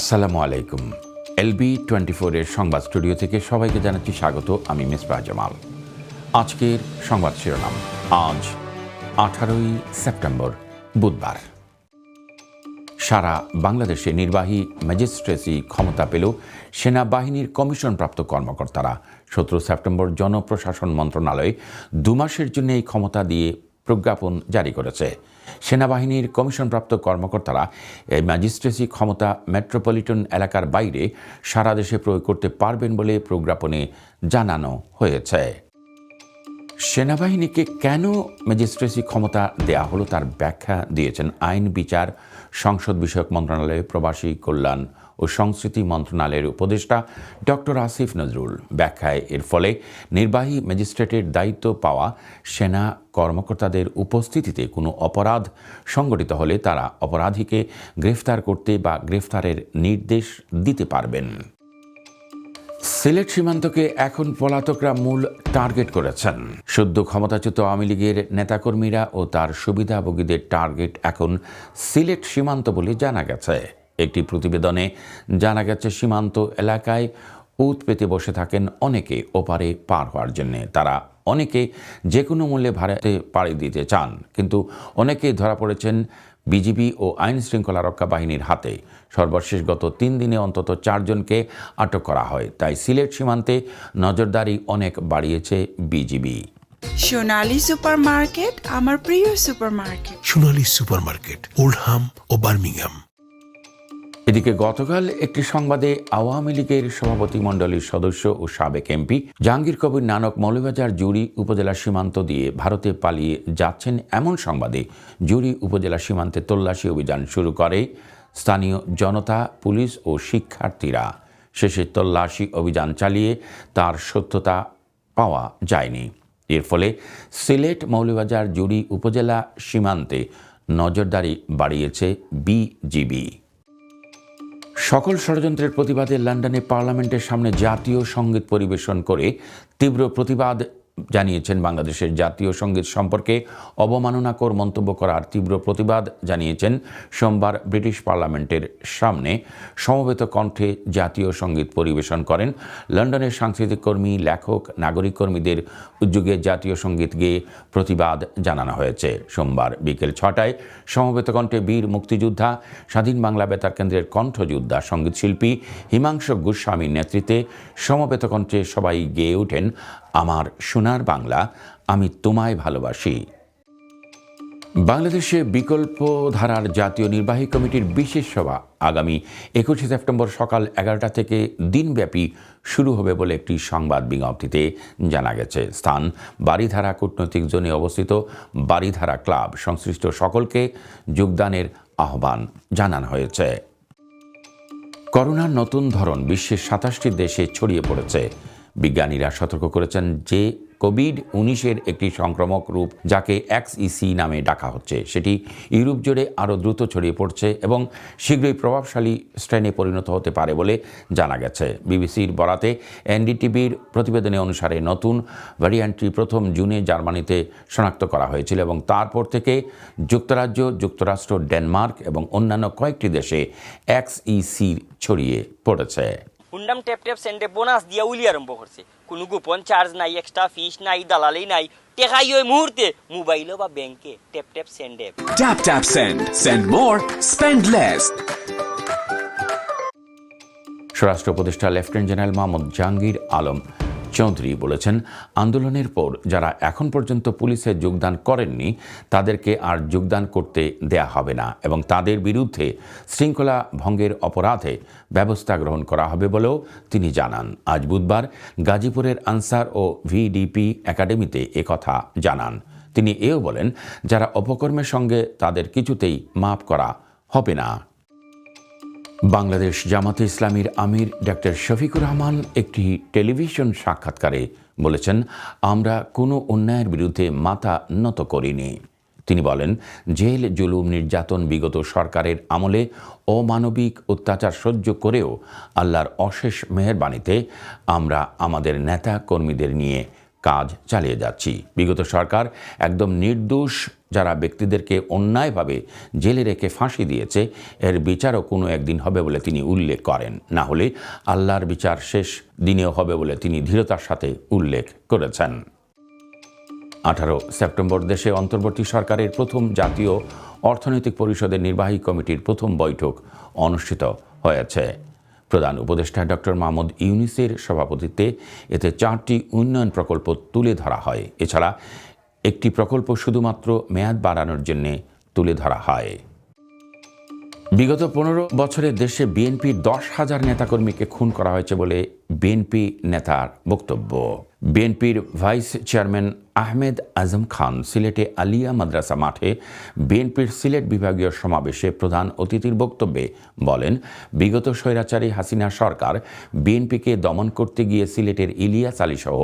আসসালামু আলাইকুম। LB twenty ফোরের সংবাদ স্টুডিও থেকে সবাইকে জানাচ্ছি স্বাগত, আমি মিসবাহ জামাল। আজকের সংবাদ শিরোনাম, আজ আঠারোই সেপ্টেম্বর, বুধবার। সারা বাংলাদেশে নির্বাহী ম্যাজিস্ট্রেসি ক্ষমতা পেল সেনাবাহিনীর কমিশনপ্রাপ্ত কর্মকর্তারা। সতেরো সেপ্টেম্বর জনপ্রশাসন মন্ত্রণালয় দু মাসের জন্য এই ক্ষমতা দিয়ে প্রজ্ঞাপন জারি করেছে। সেনাবাহিনীর কমিশনপ্রাপ্ত কর্মকর্তারা এই ম্যাজিস্ট্রেসি ক্ষমতা মেট্রোপলিটন এলাকার বাইরে সারা দেশে প্রয়োগ করতে পারবেন বলে প্রজ্ঞাপনে জানানো হয়েছে। সেনাবাহিনীকে কেন ম্যাজিস্ট্রেসি ক্ষমতা দেয়া হলো তার ব্যাখ্যা দিয়েছেন আইন বিচার সংসদ বিষয়ক মন্ত্রণালয়ে প্রবাসী কল্যাণ ও সংস্কৃতি মন্ত্রণালয়ের উপদেষ্টা ডক্টর আসিফ নজরুল। ব্যাখ্যায় এর ফলে নির্বাহী ম্যাজিস্ট্রেটের দায়িত্ব পাওয়া সেনা কর্মকর্তাদের উপস্থিতিতে কোনো অপরাধ সংগঠিত হলে তারা অপরাধীকে গ্রেফতার করতে বা গ্রেফতারের নির্দেশ দিতে পারবেন। সিলেট সীমান্তকে এখন পলাতকরা মূল টার্গেট করেছেন। সদ্য ক্ষমতাচ্যুত আওয়ামী লীগের নেতাকর্মীরা ও তার সুবিধাভোগীদের টার্গেট এখন সিলেট সীমান্ত বলে জানা গেছে। একটি প্রতিবেদনে জানা গেছে সীমান্ত এলাকায় উত পেতে বসে থাকেন অনেকে ওপারে পার হওয়ার জন্য। তারা অনেকে যে কোনো মূল্যে ভারতে পাড়ি দিতে চান কিন্তু অনেকে ধরা পড়েছেন বিজিবি ও আইন শৃঙ্খলা রক্ষা বাহিনীর হাতে। সর্বশেষ গত তিন দিনে অন্তত চারজনকে আটক করা হয়। তাই সিলেট সীমান্তে নজরদারি অনেক বাড়িয়েছে বিজিবি। সোনালী সুপারমার্কেট আমার প্রিয় সুপারমার্কেট। সোনালী সুপারমার্কেট ওল্ডহাম ও বার্মিংহাম। এদিকে গতকাল একটি সংবাদে আওয়ামী লীগের সভাপতি মণ্ডলীর সদস্য ও সাবেক এমপি জাহাঙ্গীর কবির নানক মৌলবাজার জুড়ি উপজেলা সীমান্ত দিয়ে ভারতে পালিয়ে যাচ্ছেন এমন সংবাদে জুড়ি উপজেলা সীমান্তে তল্লাশি অভিযান শুরু করে স্থানীয় জনতা, পুলিশ ও শিক্ষার্থীরা। শেষে তল্লাশি অভিযান চালিয়ে তার সত্যতা পাওয়া যায়নি। এর ফলে সিলেট মৌলবাজার জুড়ি উপজেলা সীমান্তে নজরদারি বাড়িয়েছে বিজিবি। সকল ষড়যন্ত্রের প্রতিবাদে লন্ডনে পার্লামেন্টের সামনে জাতীয় সংগীত পরিবেশন করে তীব্র প্রতিবাদ জানিয়েছেন বাংলাদেশের জাতীয় সংগীত সম্পর্কে অবমাননাকর মন্তব্য করার তীব্র প্রতিবাদ জানিয়েছেন সোমবার ব্রিটিশ পার্লামেন্টের সামনে। সমবেত কণ্ঠে জাতীয় সংগীত পরিবেশন করেন লন্ডনের সাংস্কৃতিক কর্মী, লেখক, নাগরিক কর্মীদের উদ্যোগে জাতীয় সংগীত গেয়ে প্রতিবাদ জানানো হয়েছে। সোমবার বিকেল ছটায় সমবেত কণ্ঠে বীর মুক্তিযোদ্ধা, স্বাধীন বাংলা বেতার কেন্দ্রের কণ্ঠযোদ্ধা সঙ্গীতশিল্পী হিমাংশু গোস্বামীর নেতৃত্বে সমবেত কণ্ঠে সবাই গেয়ে ওঠেন আমার সোনার বাংলা, আমি তোমায় ভালোবাসি। বাংলাদেশে বিকল্প ধারার জাতীয় নির্বাহী কমিটির বিশেষ সভা আগামী একুশে সেপ্টেম্বর সকাল এগারোটা থেকে দিনব্যাপী শুরু হবে বলে একটি সংবাদ বিজ্ঞপ্তিতে জানা গেছে। স্থান বাড়িধারা কূটনৈতিক জোনে অবস্থিত বাড়িধারা ক্লাব সংশ্লিষ্ট সকলকে যোগদানের আহ্বান জানানো হয়েছে। করোনার নতুন ধরন বিশ্বের সাতাশটি দেশে ছড়িয়ে পড়েছে। বিজ্ঞানীরা সতর্ক করেছেন যে কোভিড উনিশের একটি সংক্রামক রূপ যাকে এক্সইসি নামে ডাকা হচ্ছে, সেটি ইউরোপ জুড়ে আরও দ্রুত ছড়িয়ে পড়ছে এবং শীঘ্রই প্রভাবশালী স্ট্রেনে পরিণত হতে পারে বলে জানা গেছে। বিবিসির বরাতে এনডিটিভির প্রতিবেদনে অনুসারে নতুন ভ্যারিয়েন্টটি প্রথম জুনে জার্মানিতে শনাক্ত করা হয়েছিল এবং তারপর থেকে যুক্তরাজ্য, যুক্তরাষ্ট্র, ডেনমার্ক এবং অন্যান্য কয়েকটি দেশে এক্সইসি ছড়িয়ে পড়েছে। হুন্ডাম ট্যাপ ট্যাপ সেন্ডে বোনাস দিয়া উলি আরম্ভ করছে। কোনো গোপন চার্জ নাই এক্সট্রা ফিস নাই দালালি নাই। টেকাই ওই মুহূর্তে মোবাইলও বা ব্যাংকে tap tap সেন্ডে। Tap tap send send more spend less স্বরাষ্ট্র উপদেষ্টা লেফটেন্যান্ট জেনারেল মোহাম্মদ জাহাঙ্গীর আলম চৌধুরী বলেছেন, আন্দোলনের পর যারা এখন পর্যন্ত পুলিশে যোগদান করেননি, তাদেরকে আর যোগদান করতে দেয়া হবে না এবং তাদের বিরুদ্ধে শৃঙ্খলা ভঙ্গের অপরাধে ব্যবস্থা গ্রহণ করা হবে বলেও তিনি জানান। আজ বুধবার গাজীপুরের আনসার ও ভিডিপি একাডেমিতে একথা জানান। তিনি এও বলেন, যারা অপকর্মের সঙ্গে তাদের কিছুতেই মাফ করা হবে না। বাংলাদেশ জামাতে ইসলামীর আমির ডক্টর শফিকুর রহমান একটি টেলিভিশন সাক্ষাৎকারে বলেছেন, আমরা কোনো অন্যায়ের বিরুদ্ধে মাথা নত করিনি। তিনি বলেন, জেল, জুলুম, নির্যাতন বিগত সরকারের আমলে অমানবিক অত্যাচার সহ্য করেও আল্লাহর অশেষ মেহেরবাণীতে আমরা আমাদের নেতা কর্মীদের নিয়ে কাজ চালিয়ে যাচ্ছি। বিগত সরকার একদম নির্দোষ যারা ব্যক্তিদেরকে অন্যায়ভাবে জেলে রেখে ফাঁসি দিয়েছে, এর বিচারও কোনো একদিন হবে বলে তিনি উল্লেখ করেন। না হলে আল্লাহর বিচার শেষ দিনেও হবে বলে তিনি দৃঢ়তার সাথে উল্লেখ করেছেন। আঠারো সেপ্টেম্বর দেশে অন্তর্বর্তী সরকারের প্রথম জাতীয় অর্থনৈতিক পরিষদের নির্বাহী কমিটির প্রথম বৈঠক অনুষ্ঠিত হয়েছে। প্রধান উপদেষ্টা ডক্টর মাহমুদ ইউনিসের সভাপতিত্বে এতে চারটি উন্নয়ন প্রকল্প তুলে ধরা হয়। এছাড়া একটি প্রকল্প শুধুমাত্র মেয়াদ বাড়ানোর জন্য তুলে ধরা হয়। বিগত পনেরো বছরে দেশে বিএনপির দশ হাজার নেতাকর্মীকে খুন করা হয়েছে বলে বিএনপি নেতার বক্তব্য। বিএনপির ভাইস চেয়ারম্যান আহমেদ আজম খান সিলেটে আলিয়া মাদ্রাসা মাঠে বিএনপির সিলেট বিভাগীয় সমাবেশে প্রধান অতিথির বক্তব্যে বলেন, বিগত স্বৈরাচারী হাসিনা সরকার বিএনপিকে দমন করতে গিয়ে সিলেটের ইলিয়াস আলী সহ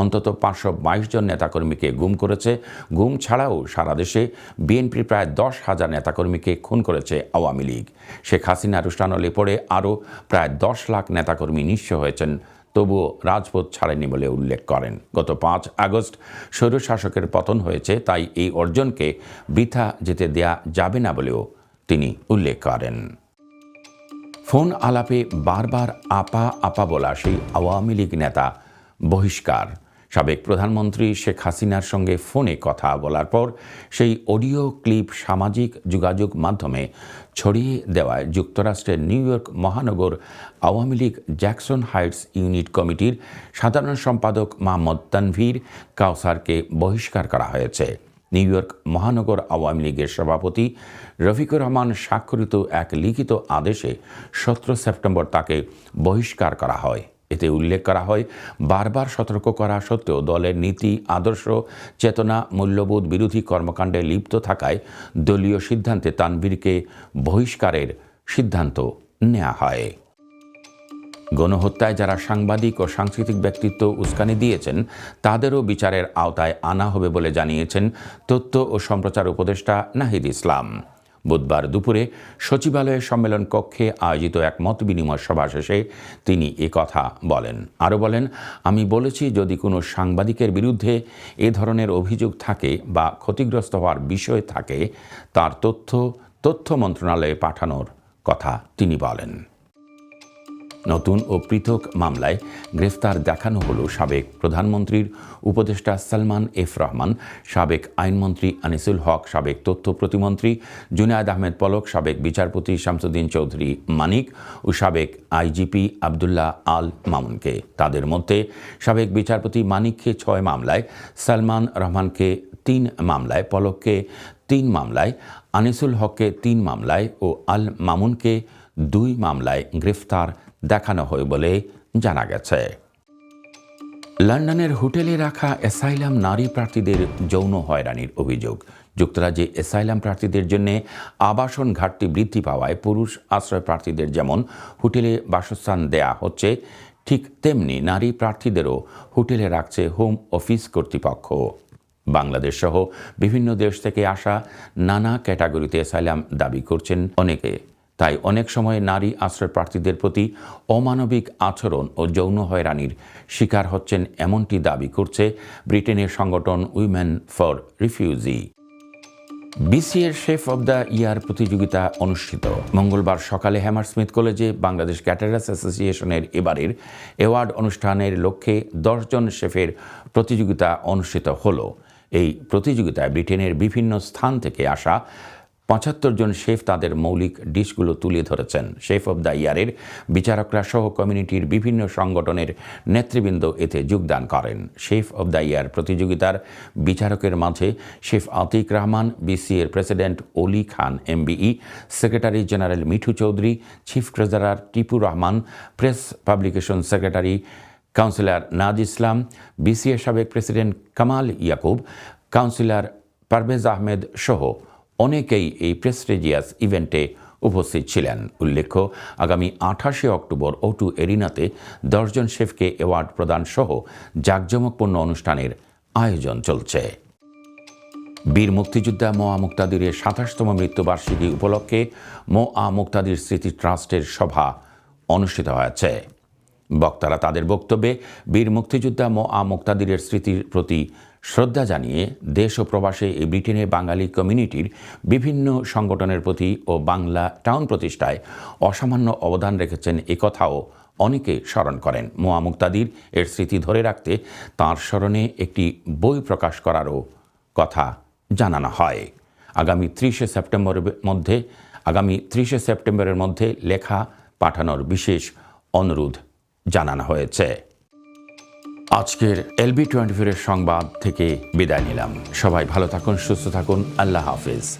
অন্তত পাঁচশো বাইশ জন নেতাকর্মীকে গুম করেছে। গুম ছাড়াও সারা দেশে বিএনপির প্রায় দশ হাজার নেতাকর্মীকে খুন করেছে আওয়ামী লীগ। শেখ হাসিনার উষ্ঠানলে পড়ে আরও প্রায় দশ লাখ নেতাকর্মী নিঃস্ব হয়েছেন। তবুও রাজপথ ছাড়েনি বলে উল্লেখ করেন। গত পাঁচ আগস্ট স্বৈরশাসকের পতন হয়েছে, তাই এই অর্জনকে বৃথা যেতে দেয়া যাবে না বলেও তিনি উল্লেখ করেন। ফোন আলাপে বারবার আপা আপা বলা সেই আওয়ামী লীগ নেতা বহিষ্কার। সাবেক প্রধানমন্ত্রী শেখ হাসিনার সঙ্গে ফোনে কথা বলার পর সেই অডিও ক্লিপ সামাজিক যোগাযোগ মাধ্যমে ছড়িয়ে দেওয়ায় যুক্তরাষ্ট্রের নিউ ইয়র্ক মহানগর Awami League Jackson Heights unit কমিটির সাধারণ সম্পাদক মোহাম্মদ তানভীর কাউসারকে বহিষ্কার করা হয়েছে। নিউ ইয়র্ক মহানগর আওয়ামী লীগের সভাপতি রফিকুর রহমান স্বাক্ষরিত এক লিখিত আদেশে সতেরো সেপ্টেম্বর তাকে বহিষ্কার করা হয়। এতে উল্লেখ করা হয়, বারবার সতর্ক করা সত্ত্বেও দলের নীতি, আদর্শ, চেতনা, মূল্যবোধ বিরোধী কর্মকাণ্ডে লিপ্ত থাকায় দলীয় সিদ্ধান্তে তানবীরকে বহিষ্কারের সিদ্ধান্ত নেওয়া হয়। গণহত্যায় যারা সাংবাদিক ও সাংস্কৃতিক ব্যক্তিত্ব উস্কানি দিয়েছেন, তাদেরও বিচারের আওতায় আনা হবে বলে জানিয়েছেন তথ্য ও সম্প্রচার উপদেষ্টা নাহিদ ইসলাম। বুধবার দুপুরে সচিবালয়ের সম্মেলন কক্ষে আয়োজিত এক মত বিনিময় সভা শেষে তিনি কথা বলেন। আরও বলেন, আমি বলেছি, যদি কোনো সাংবাদিকের বিরুদ্ধে এ ধরনের অভিযোগ থাকে বা ক্ষতিগ্রস্ত হওয়ার বিষয় থাকে, তার তথ্য তথ্য মন্ত্রণালয়ে পাঠানোর কথা তিনি বলেন। নতুন ও পৃথক মামলায় গ্রেফতার দেখানো হলো সাবেক প্রধানমন্ত্রীর উপদেষ্টা সালমান এফ রহমান, সাবেক আইনমন্ত্রী আনিসুল হক, সাবেক তথ্য প্রতিমন্ত্রী জুনায়দ আহমেদ পলক, সাবেক বিচারপতি শামসুদ্দিন চৌধুরী মানিক ও সাবেক আইজিপি আবদুল্লাহ আল মামুনকে। তাদের মধ্যে সাবেক বিচারপতি মানিককে ছয় মামলায়, সালমান রহমানকে তিন মামলায়, পলককে তিন মামলায়, আনিসুল হককে তিন মামলায় ও আল মামুনকে দুই মামলায় গ্রেফতার দেখানো হয় বলে জানা গেছে। লন্ডনের হোটেলে রাখা এসাইলাম নারী প্রার্থীদের যৌন হয়রানির অভিযোগ। যুক্তরাজ্যে এসাইলাম প্রার্থীদের জন্য আবাসন ঘাটতি বৃদ্ধি পাওয়ায় পুরুষ আশ্রয় প্রার্থীদের যেমন হোটেলে বাসস্থান দেয়া হচ্ছে, ঠিক তেমনি নারী প্রার্থীদেরও হোটেলে রাখছে হোম অফিস কর্তৃপক্ষ। বাংলাদেশ সহ বিভিন্ন দেশ থেকে আসা নানা ক্যাটাগরিতে এসাইলাম দাবি করছেন অনেকে। তাই অনেক সময় নারী আশ্রয় প্রার্থীদের প্রতি অমানবিক আচরণ ও যৌন হয়রানির শিকার হচ্ছেন এমনটি দাবি করছে ব্রিটেনের সংগঠন উইমেন ফর রিফিউজি। বিসিএর শেফ অব দ্য ইয়ার প্রতিযোগিতা অনুষ্ঠিত। মঙ্গলবার সকালে হ্যামারস্মিথ কলেজে বাংলাদেশ ক্যাটারার্স অ্যাসোসিয়েশনের এবারের অ্যাওয়ার্ড অনুষ্ঠানের লক্ষ্যে দশজন শেফের প্রতিযোগিতা অনুষ্ঠিত হলো। এই প্রতিযোগিতায় ব্রিটেনের বিভিন্ন স্থান থেকে আসা পঁচাত্তর জন শেফ তাদের মৌলিক ডিশগুলো তুলে ধরেছেন। শেফ অব দ্য ইয়ারের বিচারকরা সহ কমিউনিটির বিভিন্ন সংগঠনের নেতৃবৃন্দ এতে যোগদান করেন। শেফ অব দ্য ইয়ার প্রতিযোগিতার বিচারকের মাঝে chef Atik Rahman বিসিএর president Oli Khan, MBE, secretary general Mithu Chowdhury, chief treasurer Tipu Rahman, press publication secretary councillor Naz Islam BCA সাবেক প্রেসিডেন্ট কামাল ইয়াকুব, কাউন্সিলর পারভেজ আহমেদ সহ অনেকেই এই প্রেস্টেজিয়াস ইভেন্টে উপস্থিত ছিলেন। উল্লেখ্য, আগামী আঠাশে অক্টোবর ওটু এরিনাতে দশজন শেফকে অ্যাওয়ার্ড প্রদান সহ জাঁকজমকপূর্ণ অনুষ্ঠানের আয়োজন চলছে। বীর মুক্তিযোদ্ধা মোয়া মুক্তাদিরের সাতাশতম মৃত্যুবার্ষিকী উপলক্ষে মো মোয়া মুক্তাদির স্মৃতি ট্রাস্টের সভা অনুষ্ঠিত হয়েছে। বক্তারা তাদের বক্তব্যে বীর মুক্তিযোদ্ধা মোয়া মুক্তাদিরের স্মৃতির প্রতি শ্রদ্ধা জানিয়ে দেশ ও প্রবাসে ব্রিটেনে বাঙালি কমিউনিটির বিভিন্ন সংগঠনের প্রতি ও বাংলা টাউন প্রতিষ্ঠায় অসামান্য অবদান রেখেছেন একথাও অনেকে স্মরণ করেন। মোয়া মুক্তাদির এর স্মৃতি ধরে রাখতে তাঁর স্মরণে একটি বই প্রকাশ করারও কথা জানানো হয়। আগামী ত্রিশে সেপ্টেম্বরের মধ্যে, আগামী ত্রিশে সেপ্টেম্বরের মধ্যে লেখা পাঠানোর বিশেষ অনুরোধ জানানো হয়েছে। আজকের এলবি টোয়েন্টি ফোরের সংবাদ থেকে বিদায় নিলাম। সবাই ভালো থাকুন, সুস্থ থাকুন। আল্লাহ হাফিজ।